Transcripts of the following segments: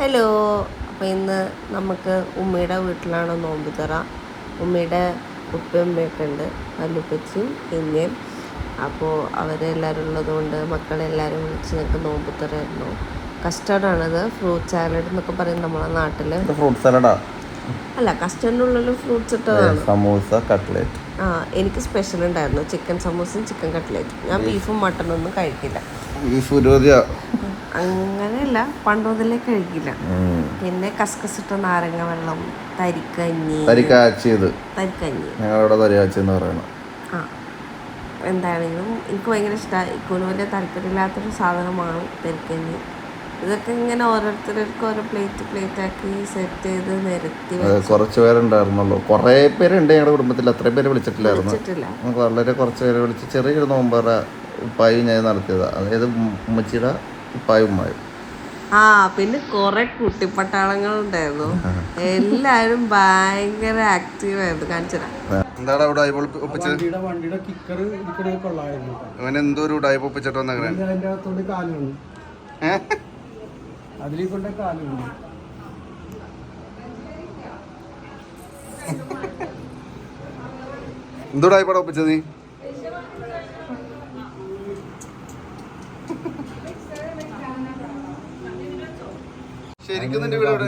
Hello അപ്പോൾ ഇന്ന് നമുക്ക് ഉമ്മയുടെ വീട്ടിലാണ് നോമ്പ് തറ. ഉമ്മയുടെ ഉപ്പയമ്മയൊക്കെ ഉണ്ട് വല്ലുപ്പച്ചും പിന്നെയും അപ്പോൾ അവരെല്ലാവരും ഉള്ളതുകൊണ്ട് മക്കളെല്ലാവരും വിളിച്ച് ഞങ്ങൾക്ക് നോമ്പ് തുറയായിരുന്നു. കസ്റ്റാർഡാണിത് ഫ്രൂട്ട് സാലഡ് എന്നൊക്കെ പറയും നമ്മളെ നാട്ടിൽ ഫ്രൂട്ട് സലാഡാ? അല്ല കസ്റ്റാർഡിനുള്ളിൽ ഫ്രൂട്ട്സ് ഇട്ടതാണ്. സമൂസ കട്ട്ലേറ്റ്. എനിക്ക് സ്പെഷ്യൽ ഉണ്ടായിരുന്നു ചിക്കൻ സമോസയും ചിക്കൻ കട്ട്ലേറ്റും ഞാൻ ബീഫും മട്ടനും ഒന്നും കഴിക്കില്ല. അങ്ങനെയല്ല പണ്ട് മുതലേ കഴിക്കില്ല. പിന്നെ കസ്കസിട്ട നാരങ്ങ വെള്ളം തരിക്കഞ്ഞി. തരിക്കാച്ചിയത് തരിക്കഞ്ഞി. ആ. എന്താണെങ്കിലും എനിക്ക് ഭയങ്കര ഇഷ്ടമാണ് ഇക്കോന് വലിയ താല്പര്യമില്ലാത്തൊരു സാധനമാണ് തരിക്കഞ്ഞി. ഇതൊക്കെ ഇങ്ങനെ ഓരോരുത്തർക്ക് ഓരോ പ്ലേറ്റ് പ്ലേറ്റ് ആക്കി സെറ്റ് ചെയ്ത് നിരത്തി കുറച്ച് പേരുണ്ടായിരുന്നല്ലോ കുറേ പേരുണ്ട് ഞങ്ങളുടെ കുടുംബത്തിൽ അത്രയും പേര് വിളിച്ചിട്ടില്ലായിരുന്നു. നമുക്ക് വളരെ കുറച്ച് പേര് വിളിച്ച് ചെറിയൊരു നോമ്പറ ഉപ്പായും ഞാൻ നടത്തിയതാണ് അതായത് ഉമ്മച്ചിട ഉപ്പായും ഉമ്മായും. ആ പിന്നെ കുറെ കുട്ടിപ്പട്ടാളങ്ങൾ ഉണ്ടായിരുന്നു. എല്ലാരും ഭയങ്കര ആക്റ്റീവ് ആയിരുന്നു. കാണിച്ചതാ എന്താണ് അവിടെ ഒപ്പിച്ചത് വണ്ടിയുടെ കിക്കർ കൊള്ളായിരുന്നു. അവൻ എന്തോ ഒരു ഉടായ്പ ഒപ്പിച്ചിട്ട് വന്നേക്കണേ അതിലേ കൊണ്ട് കാലുണ്ട് എന്തോടായി പടം ഒപ്പിച്ചത്? നീ ശരിക്കും നിന്റെ വീട് എവിടെ?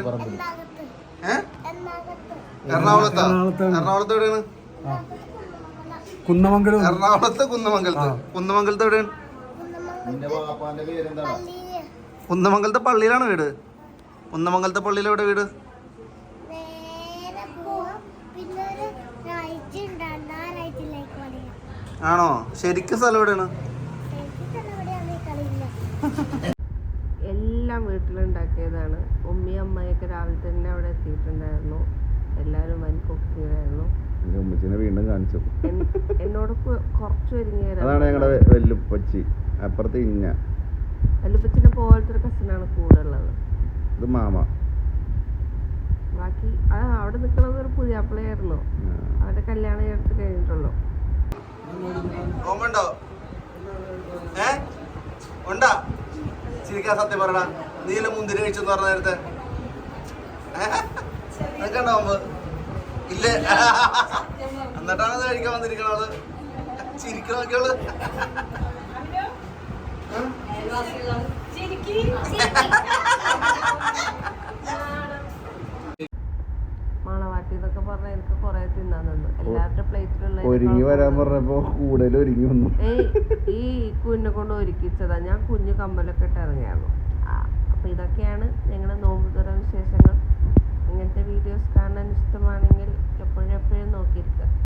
ഏ? എറണാകുളത്താ? എറണാകുളത്ത്. എറണാകുളത്ത് എവിടെയാണ്? കുന്നമംഗലം. എറണാകുളത്ത് കുന്നമംഗലത്ത്. കുന്നമംഗലത്ത് എവിടെയാണ്? കുന്നമംഗലത്തെ പള്ളിയിലാണ് വീട്. കുന്നമംഗലത്തെ പള്ളിയിൽ എവിടെ വീട്? ആണോ? ശരിക്കും സ്ഥലം എവിടെയാണ്? എല്ലാം വീട്ടിലുണ്ടാക്കിയതാണ്. ഉമ്മി അമ്മയൊക്കെ രാവിലെ തന്നെ അവിടെ എത്തിയിട്ടുണ്ടായിരുന്നു. എല്ലാവരും വൻ കുക്കിങ്ങായിരുന്നു ഉമ്മച്ചിനെ വീണ്ടും കാണിച്ചു. എന്നോട് കുറച്ച് ഒരുങ്ങി അതാണ് ഞങ്ങളുടെ വെല്ലുപ്പച്ചി. അപ്പുറത്ത് ഇഞ്ഞ. വല്ലുപ്പച്ചിനെ പോലത്തെ ഒരു കസിനാണ് കൂടെ ഉള്ളത് ഇത് മാമ. ബാക്കി ആ അവിടെ നിൽക്കുന്നത് ഒരു പുതിയാപ്പിളയായിരുന്നു. അവരുടെ കല്യാണം എടുത്ത് കഴിഞ്ഞിട്ടുള്ളൂ. ഓമുണ്ടോ? ഏ? ഉണ്ടാ? ചിരിക്കാൻ സത്യം പറയണ നീല മുന്തിരി കഴിച്ചെന്ന് പറഞ്ഞ നേരത്തെ. നിനക്കണ്ടോ ഓമ്പ് ഇല്ലേ? എന്നിട്ടാണ് കഴിക്കാൻ വന്നിരിക്കണത്. ആൾ ചിരിക്കണ നോക്കിയോൾ മണവാട്ടി എന്നൊക്കെ പറഞ്ഞാൽ എനിക്ക് കുറെ തിന്നാൻ തന്നു. എല്ലാവരുടെ പ്ലേറ്റിലുള്ള ഒരുങ്ങി വരാൻ പറഞ്ഞപ്പോ കൂടുതൽ ഒരുങ്ങി വന്നു. ഈ കുഞ്ഞെ കൊണ്ട് ഒരുക്കിച്ചതാ. ഞാൻ കുഞ്ഞു കമ്മലൊക്കെ ഇട്ട് ഇറങ്ങിയായിരുന്നു. ആ, അപ്പൊ ഇതൊക്കെയാണ് ഞങ്ങളുടെ നോമ്പ് തുറ വിശേഷങ്ങൾ. ഇങ്ങനത്തെ വീഡിയോസ് കാണാൻ ഇഷ്ടമാണെങ്കിൽ എപ്പോഴും എപ്പോഴും നോക്കിയിരിക്കുക.